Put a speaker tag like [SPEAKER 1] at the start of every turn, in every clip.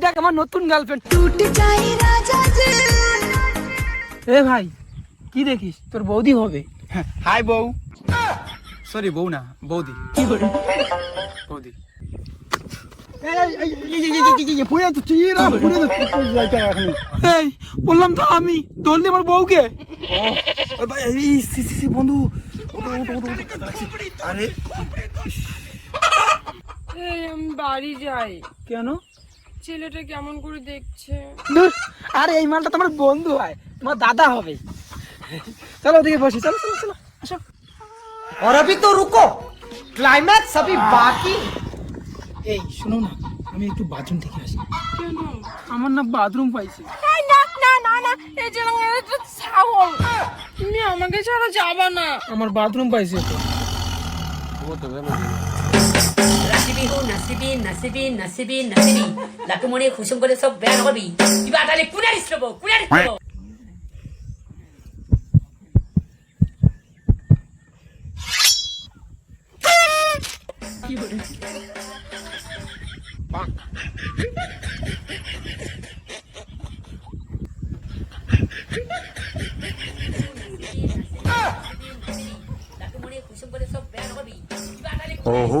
[SPEAKER 1] দেখ আমার নতুন গার্লফ্রেন্ড এ ভাই কি দেখিস? তোর বৌদি হবে।
[SPEAKER 2] হ্যাঁ, হাই বউ। সরি বউ না বৌদি।
[SPEAKER 1] কি করে
[SPEAKER 2] বৌদি।
[SPEAKER 1] বললাম তো আমি আমার বউকে।
[SPEAKER 2] বন্ধু।
[SPEAKER 1] আরে।
[SPEAKER 3] আমি বাড়ি যাই।
[SPEAKER 1] কেন?
[SPEAKER 3] ছেলেটা কেমন করে দেখছে
[SPEAKER 1] ধুর, আরে এই মালটা তোমার বন্ধু হয় তোমার দাদা হবে চলো ওদিকে বসি চলো চলো চলো আসো
[SPEAKER 4] और अभी तो रुको क्लाइमैक्स अभी बाकी
[SPEAKER 1] এই শোনো না আমি একটু বাথরুম থেকে আসি
[SPEAKER 3] কেন
[SPEAKER 1] আমার না বাথরুম পাইছে
[SPEAKER 3] এই না না না না এই যে আমার একটা ছাগল তুমি আমাকে ছাড়া যাবা না
[SPEAKER 1] আমার বাথরুম পাইছে তো
[SPEAKER 5] নাচিবি হো নাচিবি নাচিবি নাচিবি নাচিবি লাকুমণি খুচুম করে সব বেয়া নকবি কিবা তাহলে কুনারিছ ল'ব কুনাৰিছ ল'ব লাকুমণি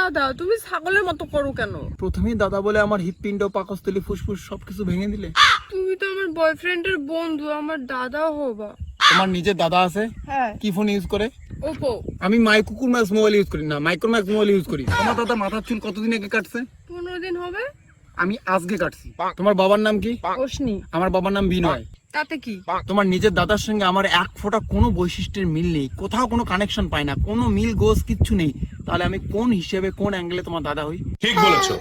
[SPEAKER 3] দাদা তুমি ছাগলের মতো করো কেন?
[SPEAKER 2] প্রথমেই দাদা বলে আমার হৃৎপিণ্ড পাকস্থলী ফুসফুস সবকিছু ভেঙে দিলে।
[SPEAKER 3] তুমি তো আমার বয়ফ্রেন্ডের বন্ধু আমার দাদা হবা।
[SPEAKER 2] তোমার নিজের দাদা আছে?
[SPEAKER 3] হ্যাঁ।
[SPEAKER 2] কি ফোন ইউজ করে?
[SPEAKER 3] ওপো
[SPEAKER 2] আমি মাইকুকুর ম্যাক্স মোবাইল ইউজ করি না মাইক্রোম্যাক্স মোবাইল ইউজ করি। আমার দাদা মাথার চুল কতদিন আগে কাটছে?
[SPEAKER 3] পনেরো দিন হবে।
[SPEAKER 2] আমি আজকে কাটছি। তোমার বাবার নাম কি?
[SPEAKER 3] ওসনি
[SPEAKER 2] আমার বাবার নাম বিনয়।
[SPEAKER 3] তাতে কি?
[SPEAKER 2] তোমার নিজের দাদার সঙ্গে আমার এক ফোঁটা কোনো বৈশিষ্ট্যের মিল নেই। কোথাও কোনো কানেকশন পাই না। কোনো মিল গোস কিচ্ছু নেই। তাহলে আমি কোন হিসেবে কোন অ্যাঙ্গেলে তোমার দাদা হই? ঠিক বলেছ।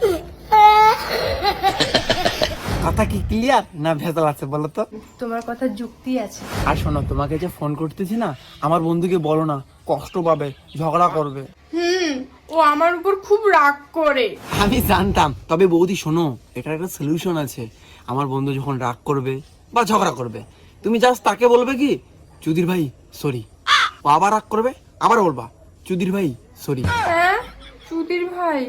[SPEAKER 4] কথা কি ক্লিয়ার না ভেজাল আছে বলো তো?
[SPEAKER 6] তোমার কথা যুক্তি আছে।
[SPEAKER 2] আর শোনো তোমাকে যে ফোন করতেছি না আমার বন্ধুকে বলো না কষ্ট পাবে ঝগড়া করবে।
[SPEAKER 3] হুম ও আমার উপর খুব রাগ করে।
[SPEAKER 2] আমি জানতাম। তবে বৌদি শোনো এটার একটা সলিউশন আছে। আমার বন্ধু যখন রাগ করবে বা ঝগড়া করবে। তুমি জাস্ট তাকে বলবে কি চুদির ভাই সরি ও আবার রাগ করবে আবার বলবা চুদির ভাই সরি
[SPEAKER 3] হ্যাঁ? সুধীর ভাই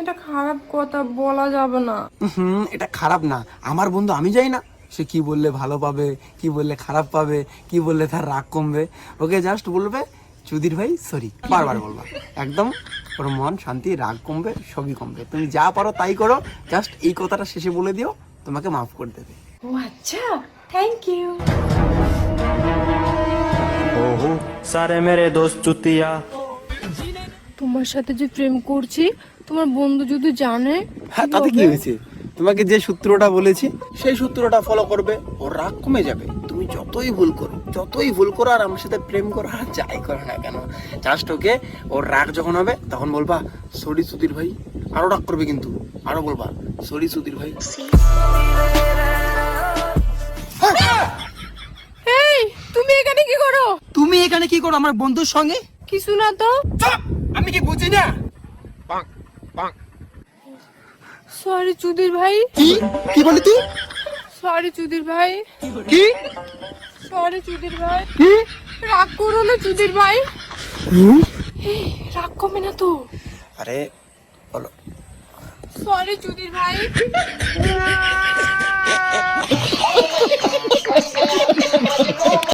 [SPEAKER 3] এটা খারাপ কথা বলা যাবে না।
[SPEAKER 2] হুম এটা খারাপ না। আমার বন্ধু আমি যাই না। সে কি বললে ভালো পাবে কি বললে খারাপ পাবে কি বললে তার রাগ কমবে। ওকে জাস্ট বলবে চুদির ভাই সরি বারবার বলবা। একদম ওর মন শান্তি রাগ কমবে সবই কমবে। তুমি যা পারো তাই করো। জাস্ট এই কথাটা শেষে বলে দিও তোমাকে মাফ করে দেবে।
[SPEAKER 6] ও আচ্ছা থ্যাংক ইউ
[SPEAKER 7] ওহো সারে মেরে দোস্ত চুতিয়া।
[SPEAKER 3] তোমার সাথে যে প্রেম করছি তোমার বন্ধু যদি জানে
[SPEAKER 2] হ্যাঁ তাতে কি হয়েছে? তোমাকে যে সূত্রটা বলেছি সেই সূত্রটা ফলো করবে ও রাগ কমে যাবে। তুমি যতই ভুল করো যতই ভুল করো আর আমার সাথে প্রেম করো আর যাই করো না কেন জাস্ট ওকে ওর রাগ যখন হবে তখন বলবা সরি সুধীর ভাই। আরও রাগ করবে কিন্তু আরও বলবা সরি সুধীর ভাই।
[SPEAKER 3] এখানে কি করো
[SPEAKER 1] আমার বন্ধুর সঙ্গে?
[SPEAKER 3] কিছু না তো।
[SPEAKER 1] আমি কি বুঝি না?
[SPEAKER 3] সরি চুদির ভাই।
[SPEAKER 1] কি? কি তুই?
[SPEAKER 3] সরি চুদির ভাই।
[SPEAKER 1] কি?
[SPEAKER 3] সরি চুদির ভাই।
[SPEAKER 1] কি?
[SPEAKER 3] রাগ করো না চুদির ভাই। রাগ কমে না তো।
[SPEAKER 2] আরে বলো।
[SPEAKER 3] সরি চুদির ভাই।